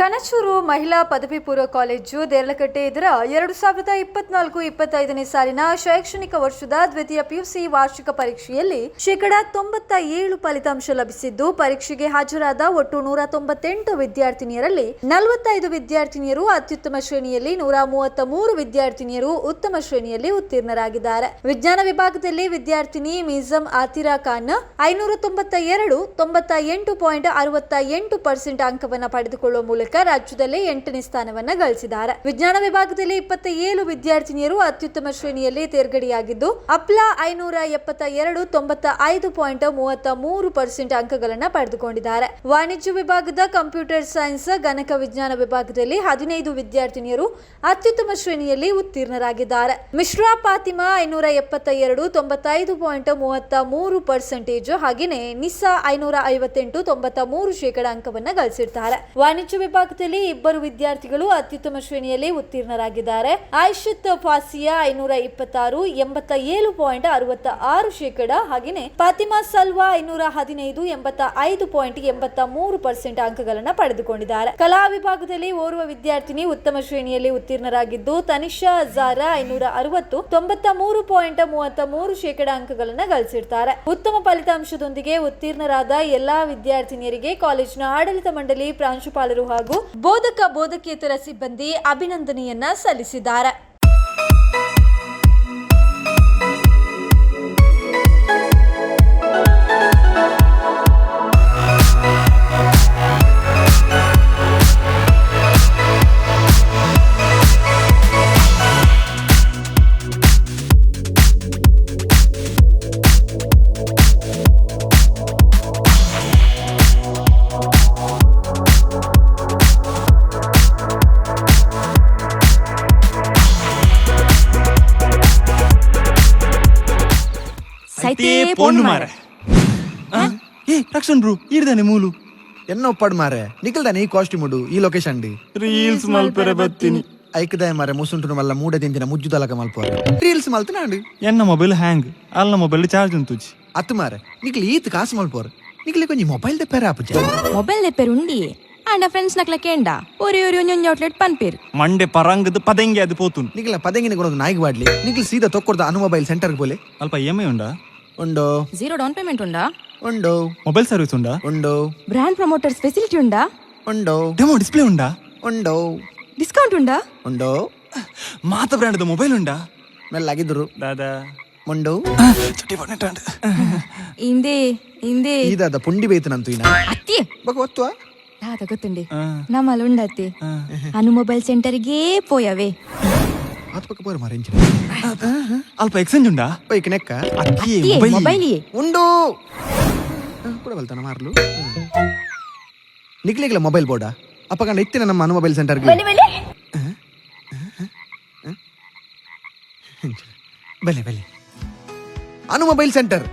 ಕನಚೂರು ಮಹಿಳಾ ಪದವಿ ಪೂರ್ವ ಕಾಲೇಜು ದೇರ್ಲಕಟ್ಟೆ ಇದರ ಎರಡು ಸಾವಿರದ ಇಪ್ಪತ್ನಾಲ್ಕು ಇಪ್ಪತ್ತೈದನೇ ಸಾಲಿನ ಶೈಕ್ಷಣಿಕ ವರ್ಷದ ದ್ವಿತೀಯ ಪಿಯುಸಿ ವಾರ್ಷಿಕ ಪರೀಕ್ಷೆಯಲ್ಲಿ ಶೇಕಡಾ ತೊಂಬತ್ತ ಏಳು ಫಲಿತಾಂಶ ಲಭಿಸಿದ್ದು, ಪರೀಕ್ಷೆಗೆ ಹಾಜರಾದ ಒಟ್ಟು ನೂರ ತೊಂಬತ್ತೆಂಟು ವಿದ್ಯಾರ್ಥಿನಿಯರಲ್ಲಿ ನಲವತ್ತೈದು ವಿದ್ಯಾರ್ಥಿನಿಯರು ಅತ್ಯುತ್ತಮ ಶ್ರೇಣಿಯಲ್ಲಿ, ನೂರ ಮೂವತ್ತ ಮೂರು ವಿದ್ಯಾರ್ಥಿನಿಯರು ಉತ್ತಮ ಶ್ರೇಣಿಯಲ್ಲಿ ಉತ್ತೀರ್ಣರಾಗಿದ್ದಾರೆ. ವಿಜ್ಞಾನ ವಿಭಾಗದಲ್ಲಿ ವಿದ್ಯಾರ್ಥಿನಿ ಮಿಜಮ್ ಆತಿರಾ ಖಾನ್ ಐನೂರ ತೊಂಬತ್ತ ಎರಡು, ತೊಂಬತ್ತ ಎಂಟು ಪಾಯಿಂಟ್ ಅರವತ್ತ ಎಂಟು ಪರ್ಸೆಂಟ್ ಅಂಕವನ್ನು ಪಡೆದುಕೊಳ್ಳುವ ಮೂಲಕ ರಾಜ್ಯದಲ್ಲಿ ಎಂಟನೇ ಸ್ಥಾನವನ್ನ ಗಳಿಸಿದ್ದಾರೆ. ವಿಜ್ಞಾನ ವಿಭಾಗದಲ್ಲಿ ಇಪ್ಪತ್ತ ಏಳು ವಿದ್ಯಾರ್ಥಿನಿಯರು ಅತ್ಯುತ್ತಮ ಶ್ರೇಣಿಯಲ್ಲಿ ತೇರ್ಗಡೆಯಾಗಿದ್ದು, ಅಪ್ಲಾ ಐನೂರ ಎಪ್ಪತ್ತ ಎರಡು ತೊಂಬತ್ತ ಐದು ಪಾಯಿಂಟ್ ಮೂವತ್ತ ಮೂರು ಪರ್ಸೆಂಟ್ ಅಂಕಗಳನ್ನ ಪಡೆದುಕೊಂಡಿದ್ದಾರೆ. ವಾಣಿಜ್ಯ ವಿಭಾಗದ ಕಂಪ್ಯೂಟರ್ ಸೈನ್ಸ್, ಗಣಕ ವಿಜ್ಞಾನ ವಿಭಾಗದಲ್ಲಿ ಹದಿನೈದು ವಿದ್ಯಾರ್ಥಿನಿಯರು ಅತ್ಯುತ್ತಮ ಶ್ರೇಣಿಯಲ್ಲಿ ಉತ್ತೀರ್ಣರಾಗಿದ್ದಾರೆ. ಮಿಶ್ರಾ ಪಾತಿಮಾ ಐನೂರ ಎಪ್ಪತ್ತ ಎರಡು ತೊಂಬತ್ತೈದು ಪಾಯಿಂಟ್ ಮೂವತ್ತ ಮೂರು ಪರ್ಸೆಂಟೇಜ್ ಹಾಗೆಯೇ ನಿಸಾ ಐನೂರ ಐವತ್ತೆಂಟು ತೊಂಬತ್ತ ಮೂರು ಶೇಕಡ ಅಂಕವನ್ನ ಗಳಿಸಿರ್ತಾರೆ. ವಾಣಿಜ್ಯ ವಿಭಾಗದಲ್ಲಿ ಇಬ್ಬರು ವಿದ್ಯಾರ್ಥಿಗಳು ಅತ್ಯುತ್ತಮ ಶ್ರೇಣಿಯಲ್ಲಿ ಉತ್ತೀರ್ಣರಾಗಿದ್ದಾರೆ. ಆಯುಷತ್ ಫಾಸಿಯಾ ಐನೂರ ಇಪ್ಪತ್ತಾರು, ಎಂಬತ್ತ ಏಳು ಪಾಯಿಂಟ್ ಅರವತ್ತ ಆರು ಶೇಕಡ, ಹಾಗೆಯೇ ಫಾತಿಮಾ ಸಲ್ವಾ ಐನೂರ ಹದಿನೈದು, ಎಂಬತ್ತ ಐದು ಪಾಯಿಂಟ್ ಎಂಬತ್ತ ಮೂರು ಪರ್ಸೆಂಟ್ ಅಂಕಗಳನ್ನು ಪಡೆದುಕೊಂಡಿದ್ದಾರೆ. ಕಲಾ ವಿಭಾಗದಲ್ಲಿ ಓರ್ವ ವಿದ್ಯಾರ್ಥಿನಿ ಉತ್ತಮ ಶ್ರೇಣಿಯಲ್ಲಿ ಉತ್ತೀರ್ಣರಾಗಿದ್ದು, ತನಿಷಾ ಝಾರಾ ಐನೂರ ಅರವತ್ತು, ತೊಂಬತ್ತ ಮೂರು ಪಾಯಿಂಟ್ ಮೂವತ್ತ ಮೂರು ಶೇಕಡ ಅಂಕಗಳನ್ನು ಗಳಿಸಿರ್ತಾರೆ. ಉತ್ತಮ ಫಲಿತಾಂಶದೊಂದಿಗೆ ಉತ್ತೀರ್ಣರಾದ ಎಲ್ಲಾ ವಿದ್ಯಾರ್ಥಿನಿಯರಿಗೆ ಕಾಲೇಜಿನ ಆಡಳಿತ ಮಂಡಳಿ ಪ್ರಾಂಶುಪಾಲರು ಹಾಗೂ ಬೋಧಕ ಬೋಧಕೇತರ ಸಿಬ್ಬಂದಿ ಅಭಿನಂದನೆಯನ್ನ ಸಲ್ಲಿಸಿದ್ದಾರೆ. ಸೈತೆ ಪೊಣ್ಣು ಮಾರೆ ఏ రక్షణ్ బ్రో ఈడదాని మూలు ಎನ್ನ ಒಪ್ಪಾಡ್ ಮಾರೆ ನಿಖಲ್ದಾನೆ ಈ ಕಾಸ್ಟ್ಯೂಮ್ ಉಡು ಈ ಲೊಕೇಶನ್ ಡಿ ರೀಲ್ಸ್ ಮಲ್ಪೆರೆ ಬತ್ತೀನಿ ಐಕದಾಯ ಮಾರೆ ಮುಸುಂಟು ಮಲ್ಲ ಮೂಡ ತಿಂತಿನ ಮುಜ್ಜು ತಲಕ ಮಲ್ಪೋರೆ ರೀಲ್ಸ್ ಮಲ್ತನ ಅಂಡಿ ಎನ್ನ ಮೊಬೈಲ್ ಹ್ಯಾಂಗ್ ಅಲ್ಲ ಮೊಬೈಲ್ ಚಾರ್ಜ್ ಉಂತುಜಿ ಅತ್ತು ಮಾರೆ ನಿಖಲ್ ಈತ್ ಕಾಸು ಮಲ್ಪೋರೆ ನಿಖಲ್ ಕೊಂಚ ಮೊಬೈಲ್ ತೆಪ್ಪೇರ ಆಪುಜ ಮೊಬೈಲ್ ದೆಪ್ಪೆರ್ ಉಂಡಿ ಆಂಡ ಫ್ರೆಂಡ್ಸ್ ನಕ್ಲ ಕೇಂಡ ಒರಿ ಒರಿ ಒಂಜೊಂಜಿ ಔಟ್ಲೆಟ್ ಪನ್ಪೇರ್ ಮಂಡೆ ಪರಂಗದ ಪದಂಗೆ ಅದು ಪೋತುನ್ ನಿಖಲ ಪದಂಗಿನ ಕೊಡೋದು ನಾಯಿಗೆ ಬಾಡ್ಲಿ ನಿಖಲ್ ಸೀದಾ ತೊಕ್ಕೊಡ್ದ ಅನು ಮೊಬೈಲ್ ಸೆಂಟರ್ಗೆ ಬೋಲೆ ಅಲ್ಪ ಇ ಎಮ್ ಐ ಉಂಡಾ ಉಂಡೋ ಜೀರೋ ಡೌನ್ ಪೇಮೆಂಟ್ ಉಂಡಾ ಉಂಡೋ ಮೊಬೈಲ್ ಸರ್ವಿಸ್ ಉಂಡಾ ಉಂಡೋ ಬ್ರ್ಯಾಂಡ್ ಪ್ರಮೋಟರ್ಸ್ ಫೆಸಿಲಿಟಿ ಉಂಡಾ ಉಂಡೋ ಡೆಮೋ ಡಿಸ್ಪ್ಲೇ ಉಂಡಾ ಉಂಡೋ ಡಿಸ್ಕೌಂಟ್ ಉಂಡಾ ಉಂಡೋ ಮಾತ ಬ್ರ್ಯಾಂಡ್ ಮೊಬೈಲ್ ಉಂಡಾ ಮೆಲ್ಲಾಗಿದ್ರು ದಾದಾ ಉಂಡೋ ಚುಟ್ಟಿ ಬಣ್ಣೆಟ್ಟಾಂಡ್ ಇಂದೇ ಇಂದೇ ಈದಾದ ಪುಂಡಿ ಬೇಯ್ತನಂತು ಇನ್ನ ಅತ್ತಿ ಬಗ ಒತ್ತುವ ದಾದ ಗೊತ್ತುಂಡಿ ನಮ್ಮಲ್ಲಿ ಉಂಡತ್ತಿ ಅನು ಮೊಬೈಲ್ ಸೆಂಟರ್ಗೆ ಪೋಯವೆ ಆತ್ ಪಕ್ಕ ಪೋರ ಮಾರೆ ಇಂಚಿನ ಅಲ್ಪ ಎಕ್ಸ್ಚೇಂಜ್ ಉಂಡಾ ಬೈಕ್ ನೆಕ್ಕ ಅಕ್ಕಿ ಅತ್ತಿ ಮೊಬೈಲ್ ಮೊಬೈಲ್ ಉಂಡು ಕೂಡ ಬಲ್ತಾನ ಮಾರ್ಲು ನಿಕ್ಲಿಗ್ಲ ಮೊಬೈಲ್ ಬೋರ್ಡ ಅಪ್ಪ ಕಂಡ ಇತ್ತಿನ ನಮ್ಮ ಅನು ಮೊಬೈಲ್ ಸೆಂಟರ್ಗೆ ಬಲೆ ಬಲೆ ಅನು ಮೊಬೈಲ್ ಸೆಂಟರ್